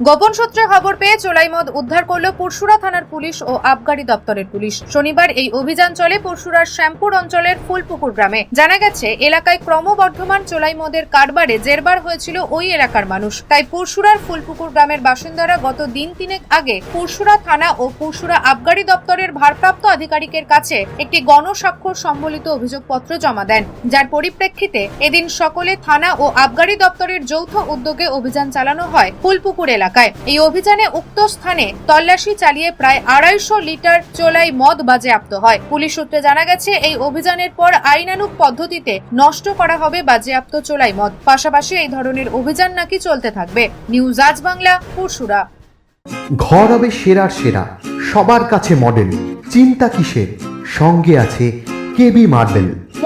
গোপন সূত্রে খবর পেয়ে চোলাই মদ উদ্ধার করল পরশুরা থানার পুলিশ ও আবগারি দপ্তরের পুলিশ। শনিবার এই অভিযান চলে পরশুরার শ্যামপুর অঞ্চলের ফুলপুকুর গ্রামে। জানা গেছে, এলাকায় ক্রমবর্ধমান চোলাই মদের কারবারে জেরবার হয়েছিল ওই এলাকার মানুষ। তাই পরশুরার ফুলপুকুর গ্রামের বাসিন্দারা গত দিন তিনেক আগে পরশুরা থানা ও পরশুরা আবগারি দপ্তরের ভারপ্রাপ্ত আধিকারিকের কাছে একটি গণস্বাক্ষর সম্বলিত অভিযোগপত্র জমা দেন। যার পরিপ্রেক্ষিতে এদিন সকলে থানা ও আবগারি দপ্তরের যৌথ উদ্যোগে অভিযান চালানো হয় ফুলপুকুর এলাকায়। এই অভিযানে উক্ত স্থানে তল্লাশি চালিয়ে প্রায় আড়াইশো লিটার চোলাই মদ বাজেয়াপ্ত হয়। পুলিশ সূত্রে জানা গেছে, এই অভিযানের পর আইনানুক পদ্ধতিতে নষ্ট করা হবে বাজেয়াপ্ত চোলাই মদ। পাশাপাশি এই ধরনের অভিযান নাকি চলতে থাকবে। নিউজ আজ বাংলা, পরশুরা। ঘর হবে সেরার সেরা, সবার কাছে মডেল চিন্তা কিসের? সঙ্গে আছে কেবি মার্বেল।